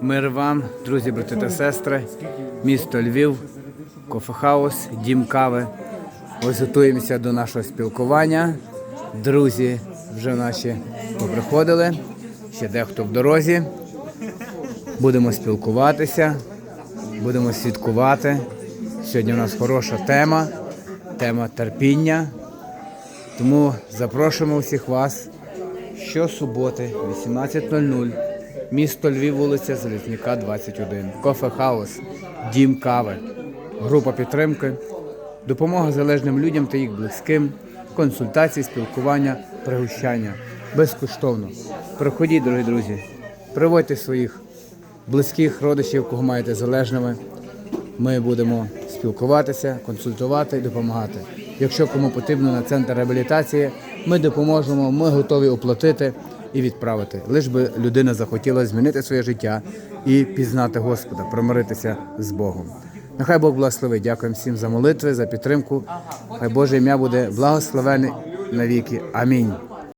Мир вам, друзі, брати та сестри, місто Львів, кофехаус, дім кави. Ось готуємося до нашого спілкування. Друзі вже наші поприходили, ще дехто в дорозі. Будемо спілкуватися, будемо свідкувати. Сьогодні у нас хороша тема, тема терпіння. Тому запрошуємо всіх вас щосуботи, 18.00, місто Львів, вулиця Залізняка, 21. Кофе Хаус, Дім Кави, група підтримки, допомога залежним людям та їх близьким, консультації, спілкування, пригощання. Безкоштовно. Приходіть, дорогі друзі, приводьте своїх близьких, родичів, кого маєте залежними. Ми будемо спілкуватися, консультувати і допомагати. Якщо кому потрібно на центр реабілітації, ми допоможемо, ми готові оплатити і відправити. Лиш би людина захотіла змінити своє життя і пізнати Господа, промиритися з Богом. Нехай Бог благословить. Дякуємо всім за молитви, за підтримку. Хай Боже ім'я буде благословене навіки. Амінь.